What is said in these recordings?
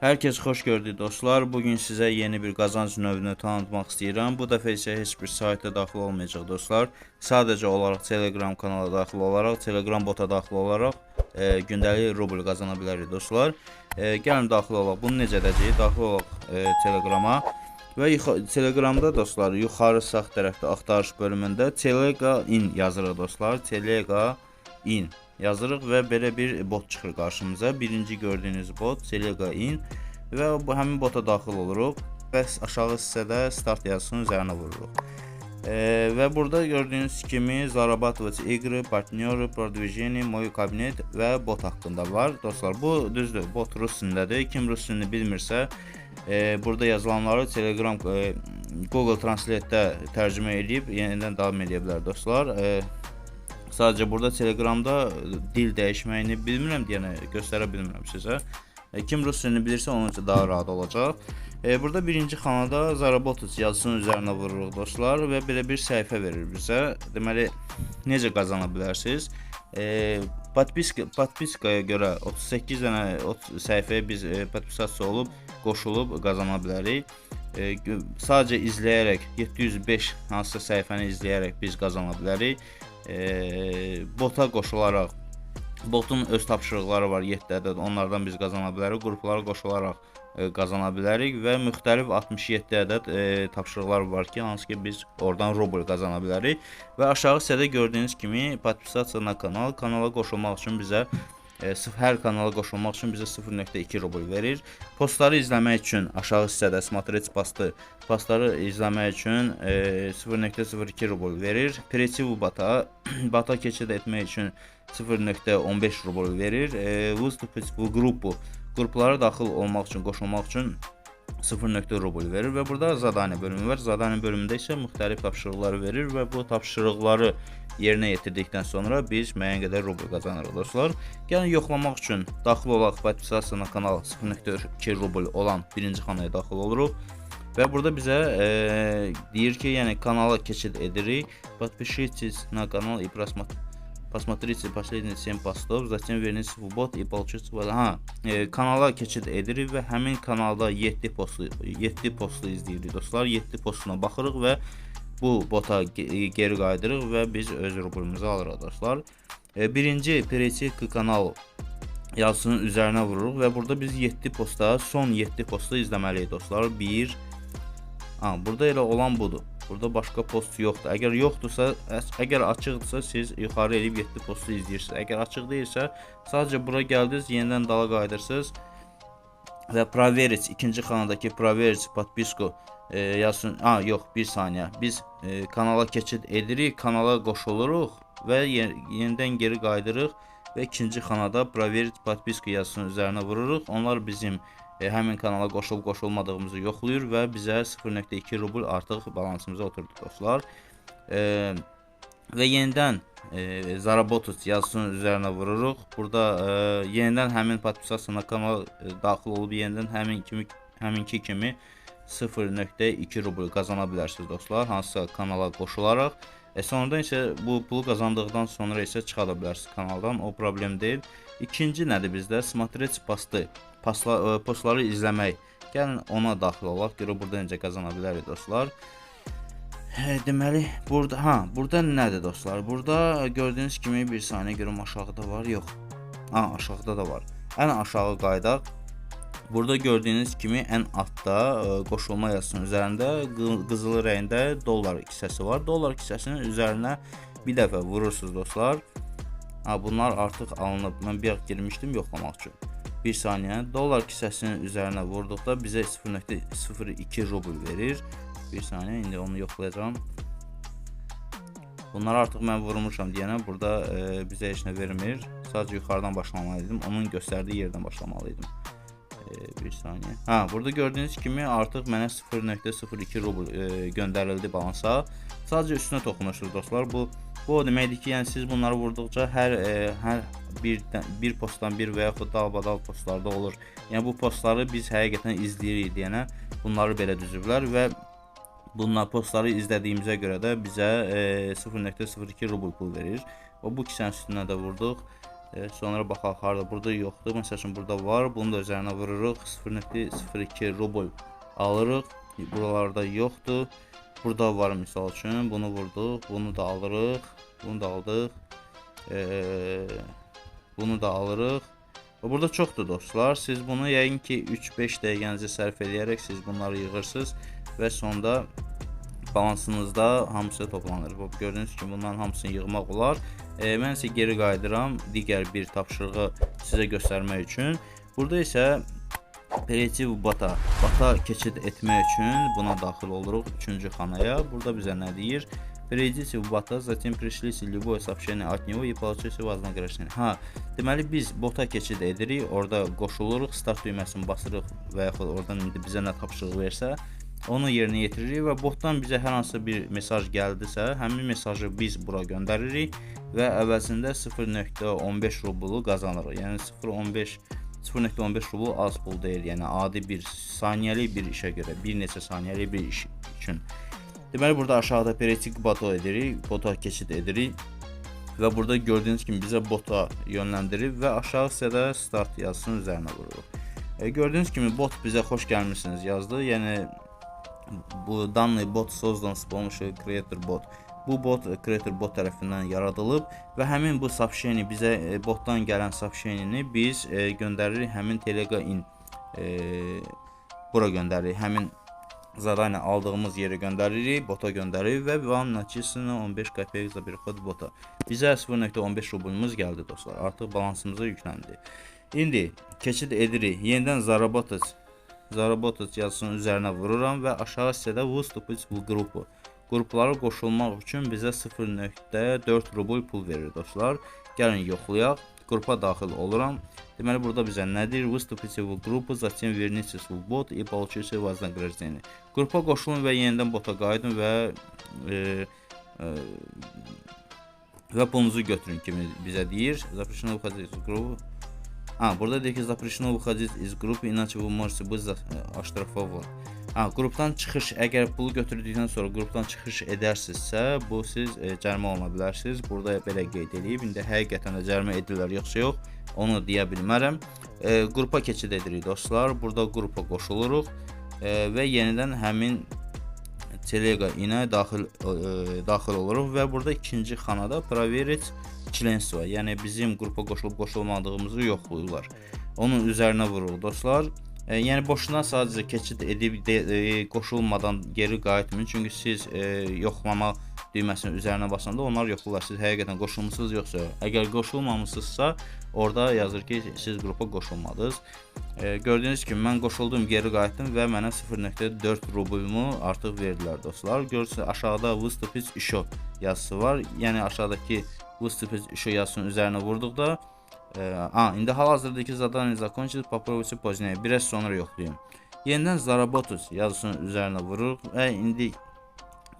Herkes xoş gördük dostlar. Bugün sizə yeni bir qazanc növünü tanıtmaq istəyirəm. Bu dəfə isə heç bir sayta daxil olmayacaq dostlar. Sadəcə olaraq Telegram kanala daxil olaraq, Telegram bota daxil olaraq e, gündəlik rubl qazana bilərik dostlar. E, gəlin daxil olaq. Bunu necə edəcəyik? Daxil olaq e, Telegrama. Və Telegramda dostlar yuxarı sağ tərəfdə axtarış bölümündə Telega in yazırıq dostlar. Telega in yazırıq və belə bir bot çıxır qarşımıza. Birinci gördüyünüz bot Selega in və bu həmin bota daxil oluruq və aşağı hissədə start yazısının üzərinə vururuq. E, və burada gördüyünüz kimi Zarabatvac igri, partnyoru, prodvijeni, moy kabinet və bot haqqında var. Dostlar, bu düzdür, bot rus dilindədir. Kim rus dilini bilmirsə, e, burada yazılanları Telegram, e, Google Translate-də tərcümə edib yenidən davam edə bilər dostlar. E, Sadəcə burada Telegramda e, dil dəyişməyini bilmirəm deyənə göstərə bilmirəm sizə. E, kim rus dilini bilirsə onun üçün daha rahat olacaq. E, burada birinci xanada Zarabotus yazısının üzərinə vururuq dostlar və belə bir səhifə verir bizə. Deməli necə qazana bilərsiniz? E, Podpiska, podpiskaya görə 38 dənə səhifəyə biz e, podpisasiya olub qoşulub qazana bilərik. E, sadəcə izləyərək 705 hansısa səhifəni izləyərək biz qazana bilərik. E, bota qoşularaq botun öz tapşırıqları var 7 ədəd. Onlardan biz qazana bilərik. Qruplara qoşularaq e, qazana bilərik və müxtəlif 67 ədəd e, tapşırıqlar var ki, hansı ki biz oradan rubl qazana bilərik. Və aşağı hissədə gördüyünüz kimi podpisasiya na kanal, kanala qoşulmaq üçün bizə e, sıf- hər kanala qoşulmaq üçün bizə 0.2 rubl verir. Postları izləmək üçün aşağı hissədə смотреть postı, postları izləmək üçün e, 0.02 rubl verir. Перейти в bata, bata keçid etmək üçün 0.15 rubl verir. E, выступить в группу, qruplara daxil olmaq üçün, qoşulmaq üçün 0 rubl verir və burada zadani bölümü var. Zadani bölümündə isə müxtəlif tapşırıqları verir və bu tapşırıqları yerinə yetirdikdən sonra biz müəyyən qədər rubl qazanırıq dostlar. Gəlin yoxlamaq üçün daxil olaq podpisasiya na kanal 0.2 rubl olan birinci xanaya daxil oluruq. Və burada bizə e, deyir ki, yəni kanala keçid edirik. Подпишитесь на канал и просмотрите Посмотрите последние 7 постов, затем вернитесь в бот и получите вот- ha, e, kanala keçid edirik və həmin kanalda 7 postu 7 postu izləyirik dostlar. 7 postuna baxırıq və bu bota ge- geri qayıdırıq və biz öz rublumuzu alırıq dostlar. E, birinci перейти к каналу yazısının üzərinə vururuq və burada biz 7 posta, son 7 postu izləməliyik dostlar. 1 Ha, burada elə olan budur. Burada başqa post yoxdur. Əgər yoxdursa, əgər açıqdırsa siz yuxarı eləyib 7 postu izləyirsiniz. Əgər açıq deyilsə, sadəcə bura gəldiniz, yenidən dala qayıdırsınız və Proverits ikinci xanadakı Proverits Patpisco e, yazsın. A, yox, bir saniyə. Biz e, kanala keçid edirik, kanala qoşuluruq və yen yenidən geri qayıdırıq və ikinci xanada Proverit Patpiska yazısının üzərinə vururuq. Onlar bizim e, həmin kanala qoşulub-qoşulmadığımızı yoxlayır və bizə 0.2 rubl artıq balansımıza oturdu dostlar. E, və yenidən e, Zarabotus yazısının üzərinə vururuq. Burada e, yenidən həmin podpisasiyana kanal e, daxil olub yenidən həmin kimi həminki kimi 0.2 rubl qazana bilərsiniz dostlar, hansısa kanala qoşularaq. E, sonradan isə bu pulu qazandıqdan sonra isə çıxada bilərsiniz kanaldan. O problem deyil. İkinci nədir bizdə? Smatrets pastı. Pasla, e, postları izləmək. Gəlin ona daxil olaq. Görə burada necə qazana bilərik dostlar. Hə, deməli, burada ha, burada nədir dostlar? Burada gördüyünüz kimi bir saniyə görüm aşağıda var, yox. Ha, aşağıda da var. Ən aşağı qaydaq. Burada gördüyünüz kimi ən altda ə, qoşulma yazısının üzərində qı- qızıl rəngdə dollar kisəsi var. Dollar kisəsinin üzərinə bir dəfə vurursunuz dostlar. Ha, bunlar artıq alınıb. Mən bir girmişdim yoxlamaq üçün. Bir saniyə. Dollar kisəsinin üzərinə vurduqda bizə 0.02 rubl verir. Bir saniyə, indi onu yoxlayacağam. Bunları artıq mən vurmuşam deyənə burada e, bizə heç nə vermir. Sadəcə yuxarıdan başlamalı idim. Onun göstərdiyi yerdən başlamalı idim. E, bir saniyə. Ha, burada gördüyünüz kimi artıq mənə 0.02 rubl e, göndərildi balansa. Sadəcə üstünə toxunursunuz dostlar. Bu bu o deməkdir ki, yəni siz bunları vurduqca hər e, hər bir bir postdan bir və yaxud dalbadal postlarda olur. Yəni bu postları biz həqiqətən izləyirik deyənə bunları belə düzüblər və bunlar postları izlədiyimizə görə də bizə e, 0.02 rubl pul verir. O bu kisənin üstünə də vurduq. E, sonra baxaq harda burada yoxdur. Məsəl üçün burada var. Bunu da üzərinə vururuq. 0.02 rubl alırıq. Buralarda yoxdur. Burada var misal üçün. Bunu vurduq. Bunu da alırıq. Bunu da aldıq. E, bunu da alırıq. Və Burada çoxdur dostlar. Siz bunu yəqin ki 3-5 dəqiqənizi sərf edərək siz bunları yığırsınız və sonda balansınızda hamısı toplanır. Bu gördüyünüz kimi bunların hamısını yığmaq olar. E, mən isə geri qayıdıram digər bir tapşırığı sizə göstərmək üçün. Burada isə Pereyçi bata, bata keçid etmək üçün buna daxil oluruq 3-cü xanaya. Burada bizə nə deyir? Перейдите в бота, затем пришлите любое сообщение от него и получите вознаграждение. Ha, deməli biz bota keçid edirik, orada qoşuluruq, start düyməsini basırıq və yaxud oradan indi bizə nə tapşırıq versə, onu yerinə yetiririk və botdan bizə hər hansı bir mesaj gəldisə, həmin mesajı biz bura göndəririk və əvəzində 0.15 rublu qazanırıq. Yəni 0.15 0.15 rubl az pul deyil. Yəni adi bir saniyəlik bir işə görə, bir neçə saniyəlik bir iş üçün. Deməli burada aşağıda operatik bota edirik, bota keçid edirik və burada gördüyünüz kimi bizə bota yönləndirib və aşağı hissədə start yazısının üzərinə vururuq. E, gördüyünüz kimi bot bizə xoş gəlmisiniz yazdı. Yəni Danley bot sozdan sponsorlu creator bot. Bu bot e, creator bot tərəfindən yaradılıb və həmin bu subchain-i bizə e, botdan gələn subchain-ini biz e, göndəririk həmin Telegram e, bura göndəririk. Həmin zadaniya aldığımız yerə göndəririk, bota göndəririk və vam nakisini 15 qəpik za bir xod bota. Bizə 0.15 rublumuz gəldi dostlar. Artıq balansımıza yükləndi. İndi keçid edirik. Yenidən Zarabatız заработать yazısının üzərinə vururam və aşağı hissədə выступить в группу. Qruplara qoşulmaq üçün bizə 0.4 rubl pul verir dostlar. Gəlin yoxlayaq. Qrupa daxil oluram. Deməli burada bizə nə deyir? Выступите в группу, затем вернитесь в бот и получите вознаграждение. Qrupa qoşulun və yenidən bota qayıdın və e, e, və pulunuzu götürün kimi bizə deyir. Запрещено выходить из группы. А, burada deyir ki, запрещено выходить из группы, иначе вы можете быть за- e, оштрафован. Ha, qrupdan çıxış, əgər pulu götürdükdən sonra qrupdan çıxış edərsinizsə, bu siz e, cərimə oluna bilərsiniz. Burada belə qeyd edib. İndi həqiqətən də cərimə edirlər yoxsa yox, onu deyə bilmərəm. E, qrupa keçid edirik dostlar. Burada qrupa qoşuluruq e, və yenidən həmin Telega ilə daxil e, daxil oluruq və burada ikinci xanada proverить членство, yəni bizim qrupa qoşulub qoşulmadığımızı yoxlayırlar. Onun üzərinə vururuq dostlar. E, yəni boşuna sadəcə keçid edib de, e, qoşulmadan geri qayıtmayın. Çünki siz e, yoxlama düyməsinin üzərinə basanda onlar yoxlayırlar. Siz həqiqətən qoşulmusunuz yoxsa yox. Əgər qoşulmamısınızsa, orada yazır ki, siz qrupa qoşulmadınız. E, gördüyünüz kimi mən qoşuldum, geri qayıtdım və mənə 0.4 rublumu artıq verdilər dostlar. Görürsüz aşağıda выступить еще yazısı var. Yəni aşağıdakı выступить еще yazısının üzərinə vurduqda Ee, a, indi hal-hazırdakı zadание закончить, попробуйте позднее. Biraz sonra yoxlayın. Yenidən заработать yazısının üzərinə vururuq və indi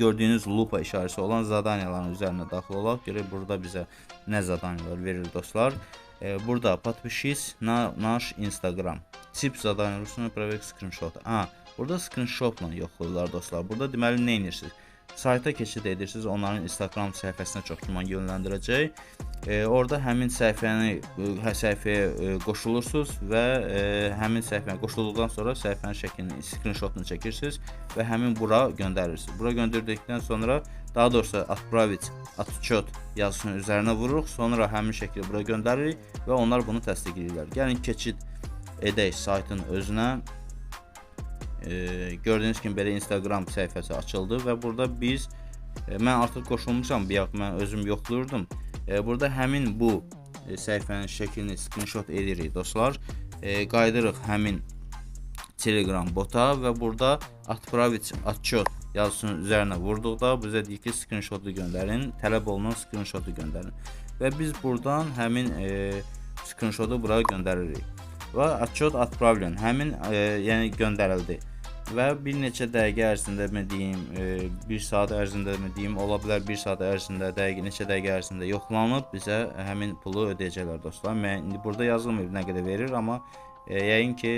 gördüyünüz lupa işarəsi olan zadaniyaların üzərinə daxil olaq. Görək burada bizə nə zadaniyalar verir dostlar. Ee, burada подпишись на наш Instagram. Tip zadание Rusuna проверь screenshot. A, burada screenshotla yoxlayırlar dostlar. Burada deməli nə edirsiniz? Sayta keçid edirsiniz, onların Instagram səhifəsinə çox güman yönləndirəcək. E, orada həmin səhifəni hə səhifəyə e, qoşulursunuz və e, həmin səhifəyə qoşulduqdan sonra səhifənin şəklini, skrinşotunu çəkirsiniz və həmin bura göndərirsiniz. Bura göndərdikdən sonra daha doğrusu Atpravit, Atçot yazısının üzərinə vururuq, sonra həmin şəkli bura göndəririk və onlar bunu təsdiqləyirlər. Gəlin keçid edək saytın özünə. E, gördüyünüz kimi belə Instagram səhifəsi açıldı və burada biz e, mən artıq qoşulmuşam, bayaq mən özüm yoxlayırdım. E, burada həmin bu e, səhifənin şəklini screenshot edirik dostlar. E, Qaydırıq həmin Telegram bota və burada Atpravit atçot yazısının üzərinə vurduqda bizə deyir ki, screenshotu göndərin, tələb olunan screenshotu göndərin. Və biz buradan həmin e, screenshotu bura göndəririk. Və atçot atpravlen həmin e, yəni göndərildi. Və bir neçə dəqiqə ərzində mə deyim, 1 saat ərzində mə deyim, ola bilər 1 saat ərzində, dəqiqə neçə dəqiqə ərzində yoxlanıb bizə həmin pulu ödəyəcəklər dostlar. Mən indi burada yazılmayıb nə qədər verir, amma e, yəqin ki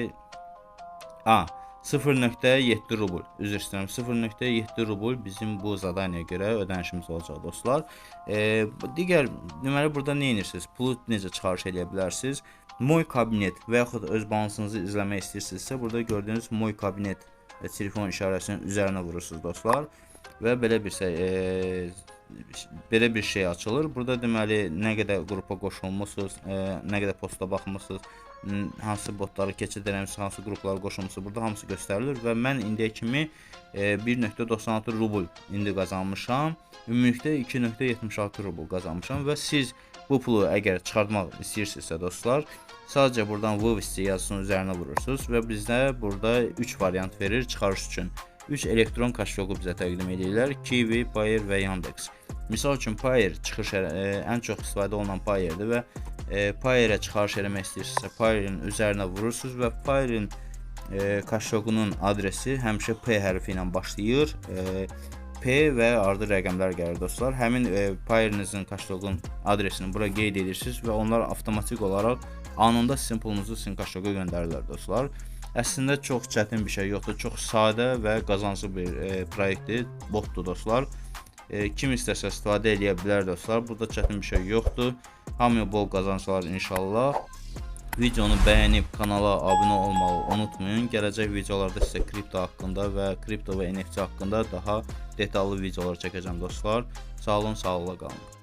a 0.7 rubl. Üzr istəyirəm. 0.7 rubl bizim bu zadaniyə görə ödənişimiz olacaq dostlar. E, digər deməli burada nə edirsiniz? Pulu necə çıxarış edə bilərsiniz? Moy kabinet və yaxud öz balansınızı izləmək istəyirsinizsə, burada gördüyünüz Moy kabinet e, telefon işarəsinin üzərinə vurursunuz dostlar və belə bir şey e, belə bir şey açılır. Burada deməli nə qədər qrupa qoşulmusunuz, e, nə qədər posta baxmısınız, hansı botları keçid eləmisiniz, hansı qruplara qoşulmusunuz, burada hamısı göstərilir və mən indiyə kimi e, 1.96 rubl indi qazanmışam. Ümumilikdə 2.76 rubl qazanmışam və siz bu pulu əgər çıxartmaq istəyirsinizsə dostlar, sadəcə buradan Vovisti yazısının üzərinə vurursunuz və bizdə burada 3 variant verir çıxarış üçün. 3 elektron kaşloqu bizə təqdim edirlər: Kiwi, Payer və Yandex. Misal üçün Payer çıxış ə, ən çox istifadə olunan Payerdir və e, Payer-ə çıxarış eləmək istəyirsinizsə, Payer-in üzərinə vurursunuz və Payer-in e, kaşaloqunun adresi həmişə P hərfi ilə başlayır. E, P və ardı rəqəmlər gəlir dostlar. Həmin e, Payerinizin kaşaloqun adresini bura qeyd edirsiniz və onlar avtomatik olaraq anında sizin pulunuzu sizin kaşaloqa göndərirlər dostlar. Əslində çox çətin bir şey yoxdur. Çox sadə və qazanclı bir e, proyektdir, botdur dostlar. E, kim istəsə istifadə edə bilər dostlar. Burada çətin bir şey yoxdur. Hamıya bol qazanclar inşallah. Videonu bəyənib kanala abunə olmağı unutmayın. Gələcək videolarda sizə kripto haqqında və kripto və NFT haqqında daha detallı videolar çəkəcəm dostlar. Sağ olun, sağlıqla qalın.